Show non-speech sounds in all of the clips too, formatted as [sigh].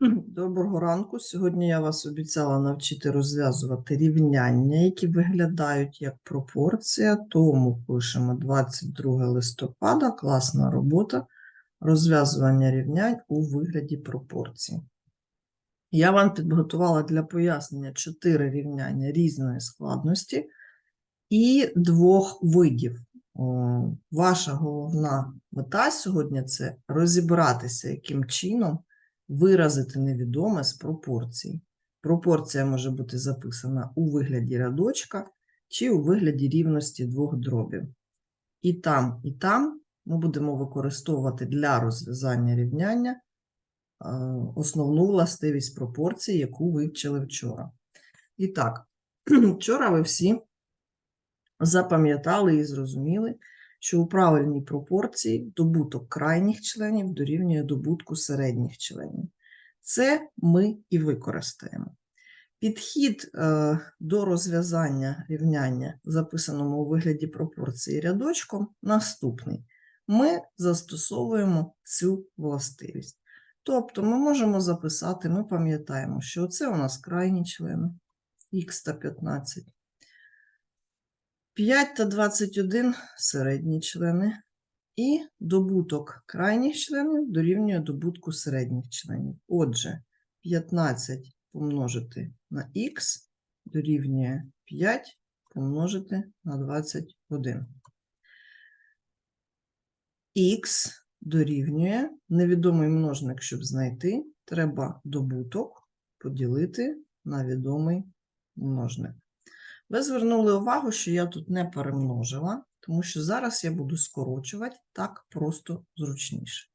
Доброго ранку. Сьогодні я вас обіцяла навчити розв'язувати рівняння, які виглядають як пропорція. Тому пишемо 22 листопада, класна робота, розв'язування рівнянь у вигляді пропорцій. Я вам підготувала для пояснення чотири рівняння різної складності і двох видів. Ваша головна мета сьогодні це розібратися, яким чином виразити невідоме з пропорцій. Пропорція може бути записана у вигляді рядочка чи у вигляді рівності двох дробів. І там, і там ми будемо використовувати для розв'язання рівняння е, основну властивість пропорції, яку вивчили вчора. І так, [clears throat] вчора ви всі запам'ятали і зрозуміли, що у правильній пропорції добуток крайніх членів дорівнює добутку середніх членів. Це ми і використаємо. Підхід е, до розв'язання рівняння, записаному у вигляді пропорції рядочком, наступний. Ми застосовуємо цю властивість. Тобто ми можемо записати, ми пам'ятаємо, що це у нас крайні члени х та 15. 5 та 21 середні члени, і добуток крайніх членів дорівнює добутку середніх членів. Отже, 15 помножити на х дорівнює 5 помножити на 21. Х дорівнює невідомий множник, щоб знайти, треба добуток поділити на відомий множник. Ви звернули увагу, що я тут не перемножила, тому що зараз я буду скорочувати так просто зручніше.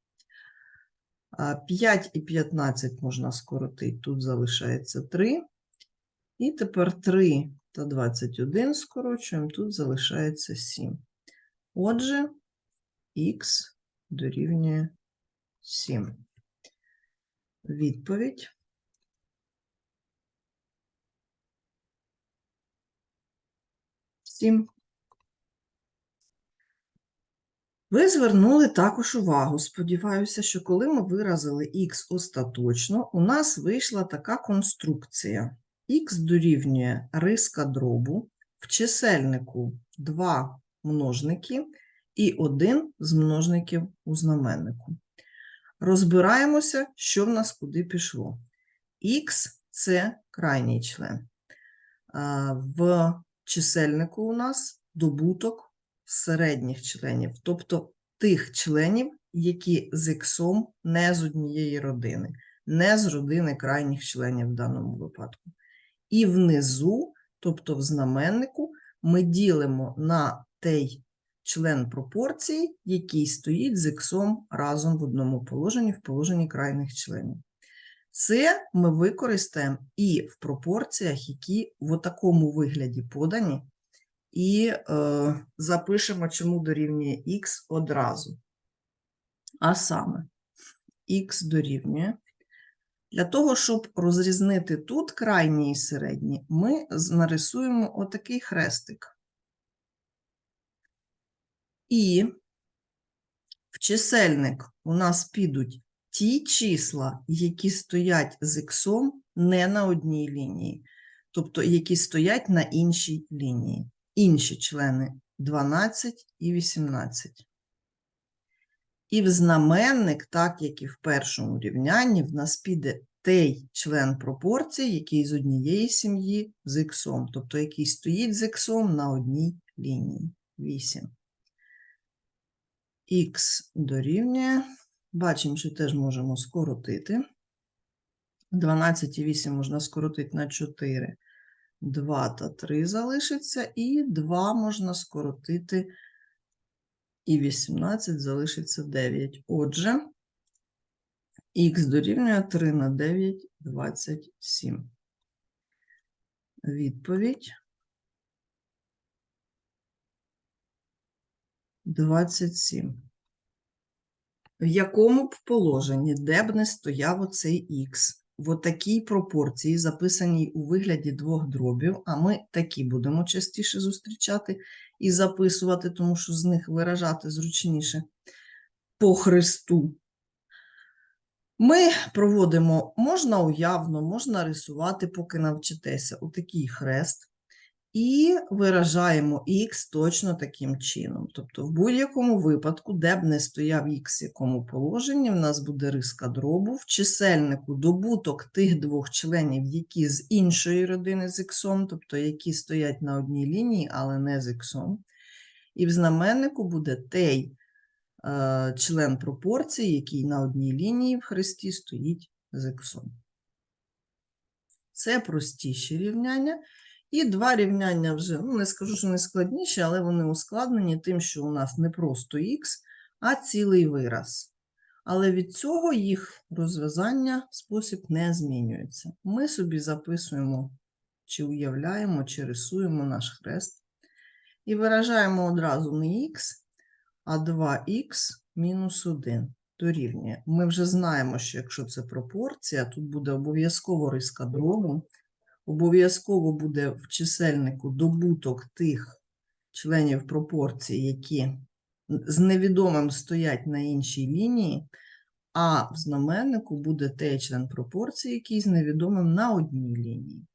5 і 15 можна скоротити, тут залишається 3. І тепер 3 та 21 скорочуємо, тут залишається 7. Отже, х дорівнює 7. Відповідь. Сім. Ви звернули також увагу. Сподіваюся, що коли ми виразили х остаточно, у нас вийшла така конструкція. х дорівнює риска дробу, в чисельнику 2 множники і один з множників у знаменнику. Розбираємося, що в нас куди пішло. х – це крайній член. В чисельнику у нас добуток середніх членів, тобто тих членів, які з іксом не з однієї родини, не з родини крайніх членів в даному випадку. І внизу, тобто в знаменнику, ми ділимо на той член пропорції, який стоїть з іксом разом в одному положенні, в положенні крайних членів. Це ми використаємо і в пропорціях, які в такому вигляді подані, і е, запишемо, чому дорівнює х одразу. А саме, х дорівнює. Для того, щоб розрізнити тут крайні і середні, ми нарисуємо отакий хрестик. І в чисельник у нас підуть ті числа, які стоять з іксом не на одній лінії, тобто які стоять на іншій лінії. Інші члени 12 і 18. І в знаменник, так як і в першому рівнянні, в нас піде той член пропорції, який з однієї сім'ї з іксом, тобто який стоїть з іксом на одній лінії. 8. Х дорівнює. Бачимо, що теж можемо скоротити. 12 і 8 можна скоротити на 4. 2 та 3 залишиться, і 2 можна скоротити, і 18 залишиться 9. Отже, х дорівнює 3 на 9 – 27. Відповідь 27. В якому б положенні, де б не стояв оцей х, в такій пропорції, записаній у вигляді двох дробів, а ми такі будемо частіше зустрічати і записувати, тому що з них виражати зручніше по хресту. Ми проводимо, можна уявно, можна рисувати, поки навчитеся, отакий хрест. І виражаємо х точно таким чином. Тобто, в будь-якому випадку, де б не стояв х в якому положенні, в нас буде риска дробу. В чисельнику добуток тих двох членів, які з іншої родини з х, тобто які стоять на одній лінії, але не з х. І в знаменнику буде той е, член пропорції, який на одній лінії в хресті стоїть з х. Це простіші рівняння. І два рівняння вже, ну не скажу, що не складніші, але вони ускладнені тим, що у нас не просто х, а цілий вираз. Але від цього їх розв'язання спосіб не змінюється. Ми собі записуємо, чи уявляємо, чи рисуємо наш хрест. І виражаємо одразу не х, а 2х мінус 1 дорівнює. Ми вже знаємо, що якщо це пропорція, тут буде обов'язково риска дробу. Обов'язково буде в чисельнику добуток тих членів пропорції, які з невідомим стоять на іншій лінії, а в знаменнику буде той член пропорції, який з невідомим на одній лінії.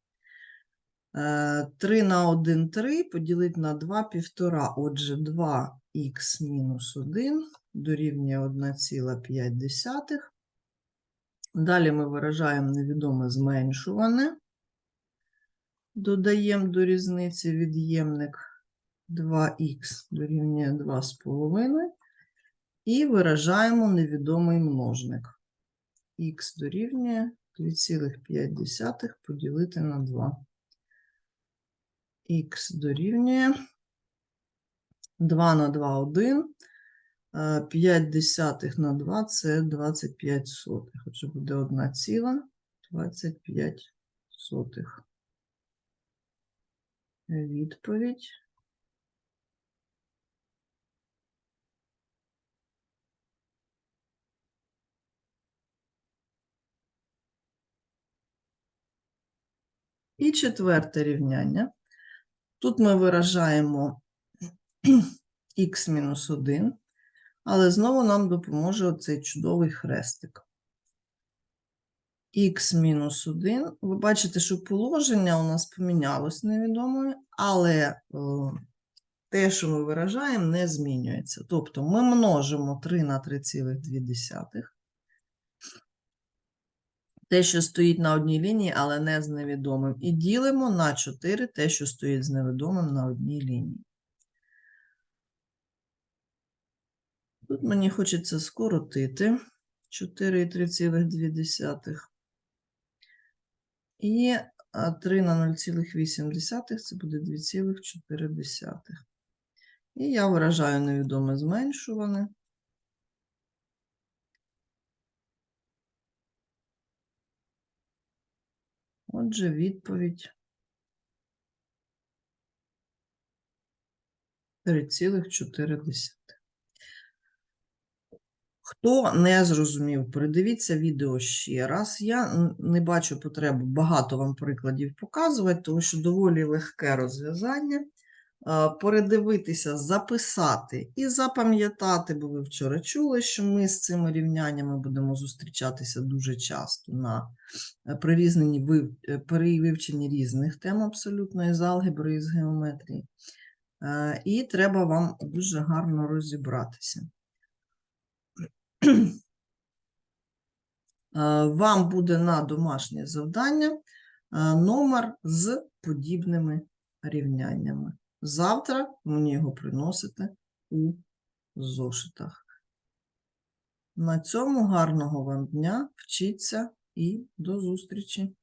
3 на 1 – 3, поділити на 2 – 1,5. Отже, 2х мінус 1 дорівнює 1,5. Далі ми виражаємо невідоме зменшуване. Додаємо до різниці від'ємник 2х дорівнює 2,5 і виражаємо невідомий множник. х дорівнює 2,5 поділити на 2. х дорівнює 2 на 2 – 1, 5 десятих на 2 – це 25 сотих. Отже, буде 1,25 сотих. Відповідь. І четверте рівняння. Тут ми виражаємо [clears throat] х-1, але знову нам допоможе оцей чудовий хрестик. Х-1. Ви бачите, що положення у нас помінялось невідомою, але о, те, що ми виражаємо, не змінюється. Тобто ми множимо 3 на 3,2. Те, що стоїть на одній лінії, але не з невідомим. І ділимо на 4 те, що стоїть з невідомим на одній лінії. Тут мені хочеться скоротити 4 і 3 на 0,8 це буде 2,4. І я виражаю невідоме зменшуване. Отже, відповідь 3,4. Хто не зрозумів, передивіться відео ще раз. Я не бачу потреби багато вам прикладів показувати, тому що доволі легке розв'язання. Передивитися, записати і запам'ятати, бо ви вчора чули, що ми з цими рівняннями будемо зустрічатися дуже часто на при, при вивченні різних тем абсолютно з алгебри і з геометрії. Е, і треба вам дуже гарно розібратися. Вам буде на домашнє завдання номер з подібними рівняннями. Завтра мені його приносите у зошитах. На цьому гарного вам дня, вчіться і до зустрічі!